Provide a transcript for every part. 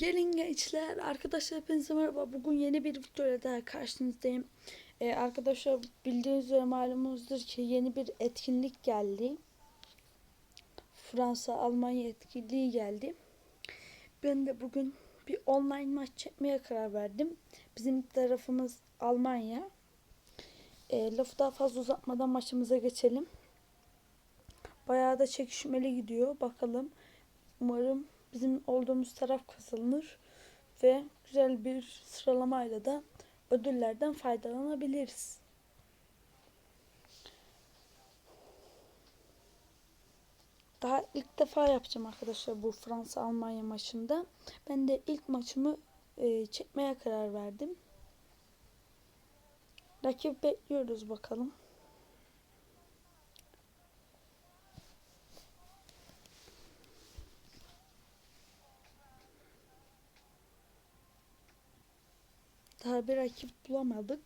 Gelin gençler. Arkadaşlar hepinize merhaba. Bugün yeni bir videoyla daha karşınızdayım. Ee, arkadaşlar bildiğiniz üzere malumunuzdur ki yeni bir etkinlik geldi. Fransa Almanya etkinliği geldi. Ben de bugün bir online maç çekmeye karar verdim. Bizim tarafımız Almanya. Ee, lafı daha fazla uzatmadan maçımıza geçelim. Bayağı da çekişmeli gidiyor. Bakalım. Umarım bizim olduğumuz taraf kazanır ve güzel bir sıralamayla da ödüllerden faydalanabiliriz. Daha ilk defa yapacağım arkadaşlar bu Fransa Almanya maçında. Ben de ilk maçımı e, çekmeye karar verdim. Rakip bekliyoruz bakalım. Daha bir rakip bulamadık.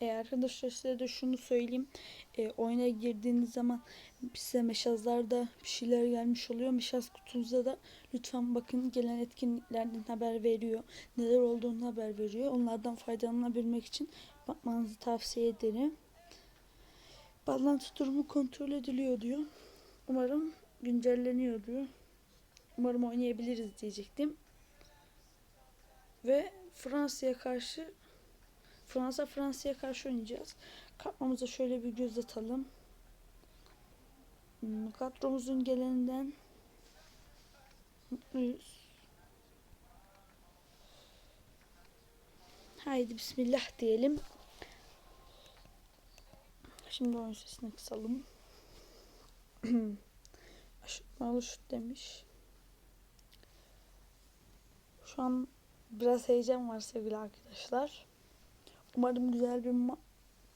E arkadaşlar size de şunu söyleyeyim. E, oyuna girdiğiniz zaman size meşazlarda bir şeyler gelmiş oluyor. Meşaz kutunuzda da lütfen bakın gelen etkinliklerden haber veriyor. Neler olduğunu haber veriyor. Onlardan faydalanabilmek için bakmanızı tavsiye ederim. Bağlantı durumu kontrol ediliyor diyor. Umarım güncelleniyor diyor. Umarım oynayabiliriz diyecektim. Ve Fransa'ya karşı Fransa Fransa'ya karşı oynayacağız. Kartmamıza şöyle bir göz atalım. Hmm, Kadromuzun geleninden mutluyuz. Haydi bismillah diyelim. Şimdi oyun sesini kısalım. Aşırtmalı şut demiş. Şu an biraz heyecan var sevgili arkadaşlar. Umarım güzel bir ma-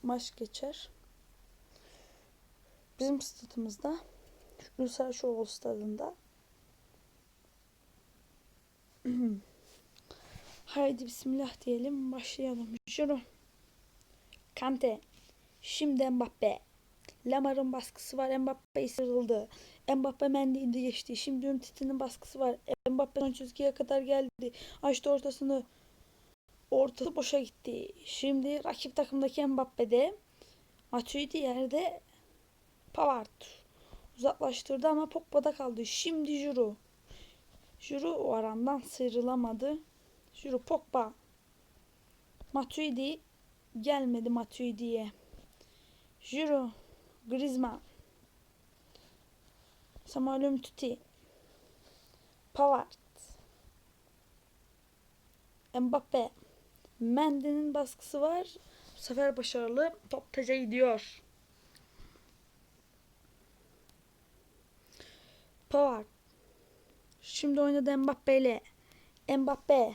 maç geçer. Bizim stadımızda Şükrü Sarıçoğlu stadında Haydi bismillah diyelim başlayalım. Juro. Kante. Şimdi Mbappe. Lamar'ın baskısı var. Mbappe sıyrıldı. Mbappe Mendy indi geçti. Şimdi Umtiti'nin baskısı var. Mbappe son çizgiye kadar geldi. Açtı ortasını. Ortası boşa gitti. Şimdi rakip takımdaki Mbappe'de Matuidi yerde Pavard uzaklaştırdı ama Pogba'da kaldı. Şimdi Juru. Juru o arandan sıyrılamadı. Juru Pogba. Matuidi gelmedi Matuidi'ye. Juru. Griezmann. Samuel Umtiti. Pavard. Mbappe. Mendy'nin baskısı var. Bu sefer başarılı. Top taca gidiyor. Pavard. Şimdi oynadı Mbappe ile. Mbappe.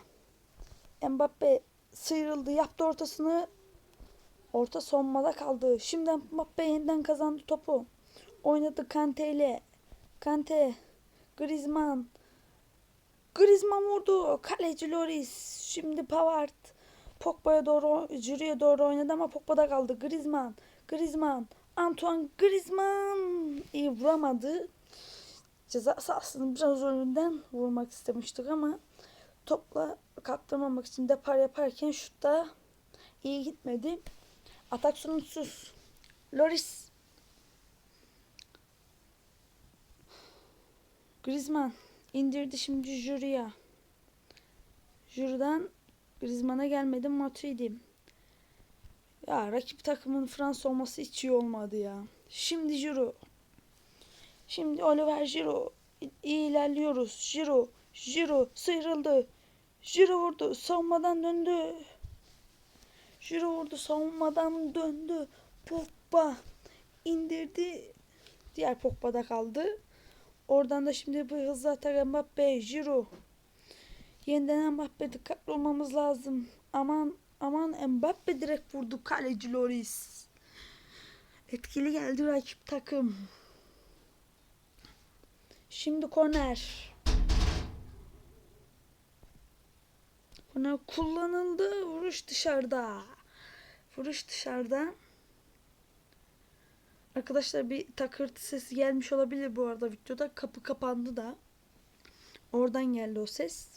Mbappe sıyrıldı. Yaptı ortasını. Orta sonmada kaldı. Şimdi Mbappe yeniden kazandı topu. Oynadı Kante ile. Kante. Griezmann. Griezmann vurdu. Kaleci Loris. Şimdi Pavard. Pogba'ya doğru, Jüri'ye doğru oynadı ama Pogba'da kaldı. Griezmann. Griezmann. Antoine Griezmann. iyi vuramadı. Ceza sahasının biraz önünden vurmak istemiştik ama topla kaptırmamak için depar yaparken şutta iyi gitmedi. Atak sonuçsuz. Loris. Griezmann indirdi şimdi Jüri'ye. Jüri'den Griezmann'a gelmedi Matuidi. Ya rakip takımın Fransa olması hiç iyi olmadı ya. Şimdi Giroud. Şimdi Oliver Giroud. İyi ilerliyoruz. Giroud. Giroud sıyrıldı. Giroud vurdu. Savunmadan döndü. Giroud vurdu. Savunmadan döndü. Pogba indirdi. Diğer Pogba'da kaldı. Oradan da şimdi bir hızlı atak Mbappe. Giroud. Yeniden Mbappe dikkatli olmamız lazım. Aman aman Mbappe direkt vurdu kaleci Loris. Etkili geldi rakip takım. Şimdi korner. Korner kullanıldı. Vuruş dışarıda. Vuruş dışarıda. Arkadaşlar bir takırtı sesi gelmiş olabilir bu arada videoda. Kapı kapandı da. Oradan geldi o ses.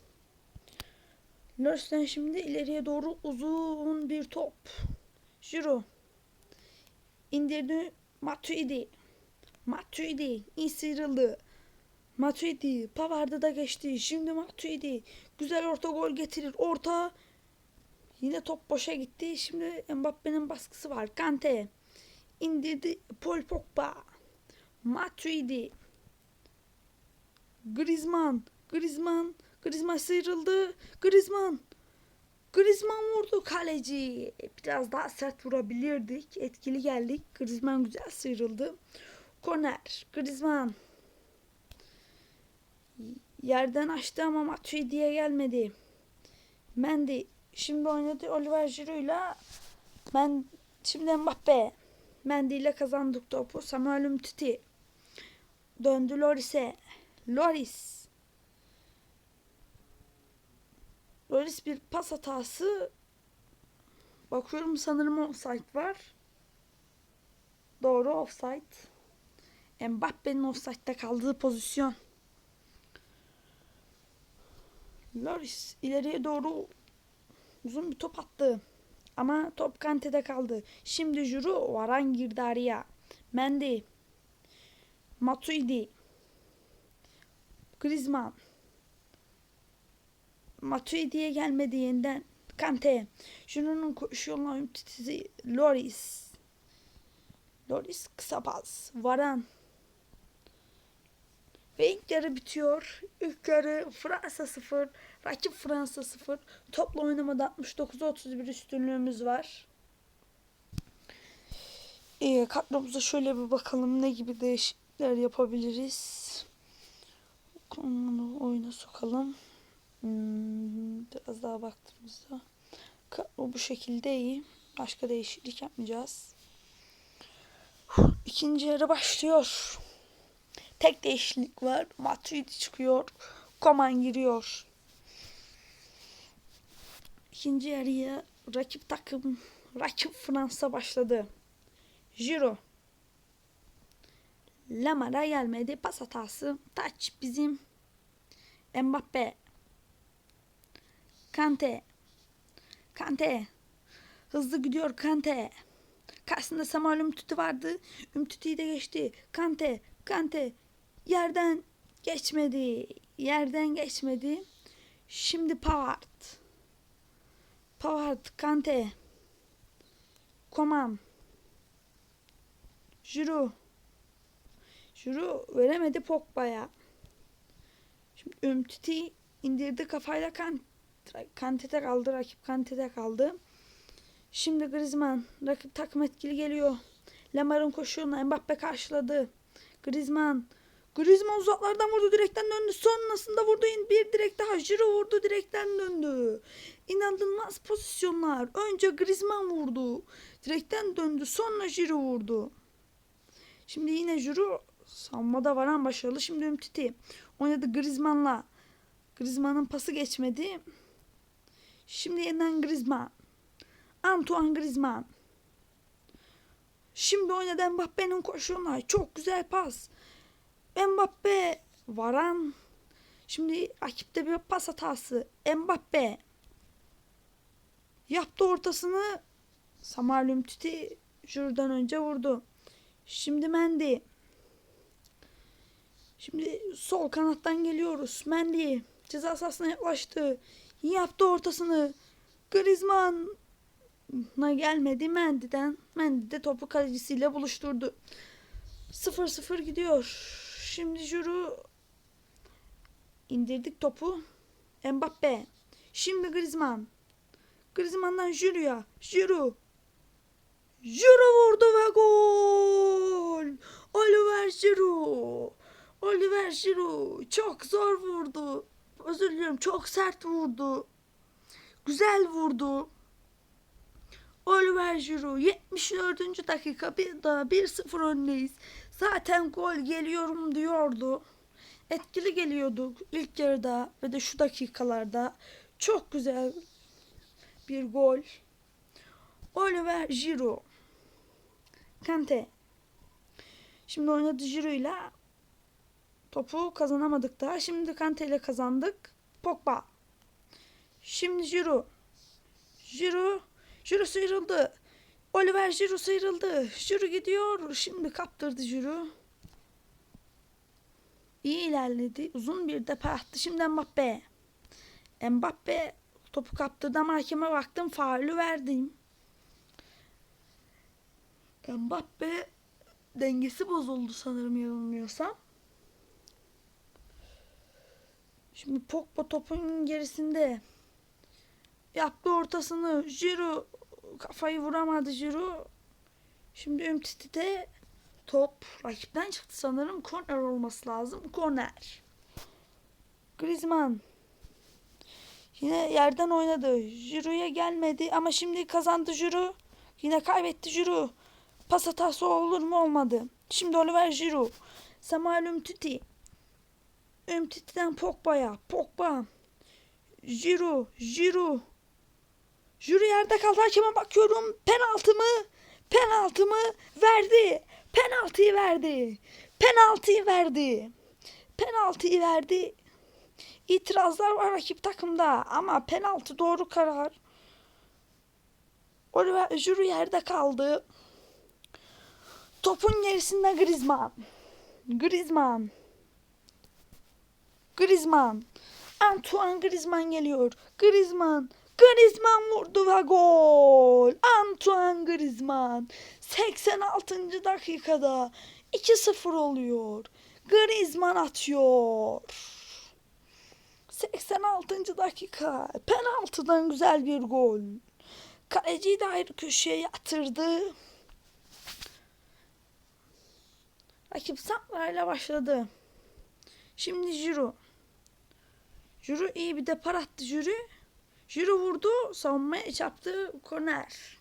Loris'ten şimdi ileriye doğru uzun bir top. Jiro. İndirdi Matuidi. Matuidi sıyrıldı. Matuidi Pavard'ı da geçti. Şimdi Matuidi güzel orta gol getirir. Orta yine top boşa gitti. Şimdi Mbappe'nin baskısı var. Kante indirdi Paul Pogba. Matuidi Griezmann Griezmann Griezmann sıyrıldı. Griezmann Griezmann vurdu kaleci. Biraz daha sert vurabilirdik. Etkili geldik. Griezmann güzel sıyrıldı. Korner. Griezmann. Yerden açtı ama Matuidi'ye gelmedi. Mendy. Şimdi oynadı Oliver Giroud'la. Ben şimdi Mbappe. Mendy kazandık topu. Samuel Umtiti. Döndü Loris'e. Loris. Loris bir pas hatası. Bakıyorum sanırım offside var. Doğru offside. Mbappe'nin offside'da kaldığı pozisyon. Loris ileriye doğru uzun bir top attı. Ama top Kante'de kaldı. Şimdi Juru Varan girdi araya. Mendy. Matuidi. Griezmann. Matuidi'ye gelmedi yeniden. Kante. Juru'nun koşu yoluna ümtitizi Loris. Loris kısa pas. Varan. Ve ilk yarı bitiyor. İlk yarı Fransa 0, rakip Fransa 0. Topla oynamada 69'a 31 üstünlüğümüz var. Ee, kadromuza şöyle bir bakalım ne gibi değişiklikler yapabiliriz. Onu oyuna sokalım. Hmm, biraz daha baktığımızda kadro bu şekilde iyi. Başka değişiklik yapmayacağız. İkinci yarı başlıyor. Tek değişiklik var. Matuidi çıkıyor. Koman giriyor. İkinci yarıya rakip takım, rakip Fransa başladı. Jiro. Lamara gelmedi. Pas hatası. Taç bizim. Mbappe. Kante. Kante. Hızlı gidiyor Kante. Karşısında Samuel Umtiti vardı. Umtiti'yi de geçti. Kante. Kante. Yerden geçmedi. Yerden geçmedi. Şimdi Pavard. Pavard. Kante. Koman. Juru. Juru veremedi Pogba'ya. Şimdi Umtiti indirdi kafayla kan Kante'de kaldı. Rakip Kante'de kaldı. Şimdi Griezmann. Rakip takım etkili geliyor. Lamar'ın koşuğuna Mbappe karşıladı. Griezmann. Griezmann uzaklardan vurdu. Direkten döndü. Sonrasında vurdu. Bir direkt daha. Jiro vurdu. Direkten döndü. İnanılmaz pozisyonlar. Önce Griezmann vurdu. Direkten döndü. Sonra Jiro vurdu. Şimdi yine Jiro savunmada varan başarılı. Şimdi Umtiti. Oynadı Griezmann'la. Griezmann'ın pası geçmedi. Şimdi yeniden Griezmann. Antoine Griezmann. Şimdi oynadı Mbappe'nin koşuğuna. Çok güzel pas. Mbappe. Varan. Şimdi rakipte bir pas hatası. Mbappe. Yaptı ortasını. Samuel Umtiti şuradan önce vurdu. Şimdi Mendy. Şimdi sol kanattan geliyoruz. Mendy ceza sahasına yaklaştı. Yaptı ortasını. Griezmann'a gelmedi Mendy'den. Mendy de topu kalecisiyle buluşturdu. 0-0 gidiyor. Şimdi Juru indirdik topu. Mbappe. Şimdi Griezmann. Griezmann'dan Juru'ya. Juru. Juru vurdu ve gol. Oliver Giroud. Oliver Giroud çok zor vurdu. Özür diliyorum çok sert vurdu. Güzel vurdu. Oliver Giroud 74. dakika bir daha 1-0 öndeyiz. Zaten gol geliyorum diyordu. Etkili geliyordu ilk yarıda ve de şu dakikalarda. Çok güzel bir gol. Oliver Giroud. Kante. Şimdi oynadı Giroud'yla. Topu kazanamadık daha. Şimdi Kante ile kazandık. Pogba. Şimdi Giroud. Giroud. Giroud sıyrıldı. Oliver Giroud sıyrıldı. Giroud gidiyor. Şimdi kaptırdı Giroud. İyi ilerledi. Uzun bir depa attı. Şimdi Mbappe. Mbappe topu kaptırdı ama hakeme baktım. Faulü verdim. Mbappe dengesi bozuldu sanırım yanılmıyorsam. Şimdi Pogba topun gerisinde. Yaptı ortasını. Giroud kafayı vuramadı Giroud. Şimdi Umtiti'de top rakipten çıktı sanırım. Korner olması lazım. Korner. Griezmann. Yine yerden oynadı. Giroud'a gelmedi ama şimdi kazandı Giroud. Yine kaybetti Giroud. Pas hatası olur mu olmadı. Şimdi Oliver Giroud. Samuel Umtiti. Umtiti'den Pogba'ya. Pogba. Giroud. Giroud. Giroud yerde kaldı. Hakeme bakıyorum. Penaltı mı? Penaltı mı? Verdi. Penaltıyı verdi. Penaltıyı verdi. Penaltıyı verdi. İtirazlar var rakip takımda ama penaltı doğru karar. Oliver Giroud yerde kaldı. Topun gerisinde Griezmann. Griezmann. Griezmann. Antoine Griezmann geliyor. Griezmann. Griezmann vurdu ve gol. Antoine Griezmann. 86. dakikada 2-0 oluyor. Griezmann atıyor. 86. dakika. Penaltıdan güzel bir gol. Kaleciyi de ayrı köşeye yatırdı. Rakip Sampler'le başladı. Şimdi Jiro. Jiro iyi bir depar attı Jiro. Jiro vurdu. Savunmaya çarptı. Korner.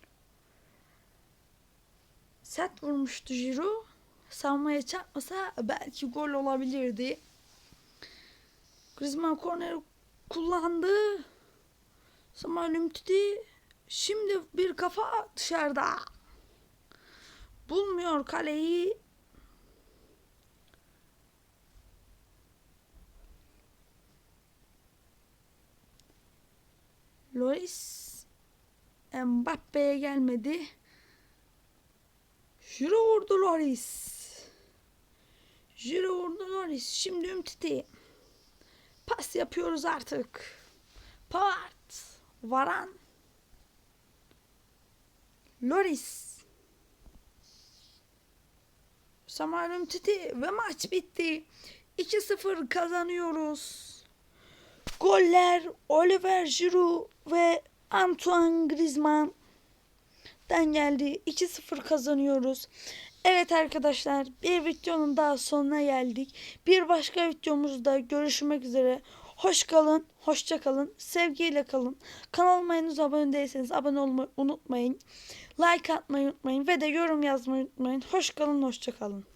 Sert vurmuştu Jiro. Savunmaya çarpmasa belki gol olabilirdi. Griezmann korneri kullandı. Samuel Umtiti şimdi bir kafa dışarıda. Bulmuyor kaleyi. Loris Mbappe'ye gelmedi. Jiro vurdu Loris. Jiro vurdu Loris. Şimdi Umtiti. Pas yapıyoruz artık. Pavard. Varan. Loris. Samuel Umtiti ve maç bitti. 2-0 kazanıyoruz. Goller Oliver Giroud ve Antoine Griezmann'dan geldi. 2-0 kazanıyoruz. Evet arkadaşlar bir videonun daha sonuna geldik. Bir başka videomuzda görüşmek üzere. Hoş kalın, hoşça kalın, sevgiyle kalın. Kanalıma henüz abone değilseniz abone olmayı unutmayın. Like atmayı unutmayın ve de yorum yazmayı unutmayın. Hoş kalın, hoşça kalın.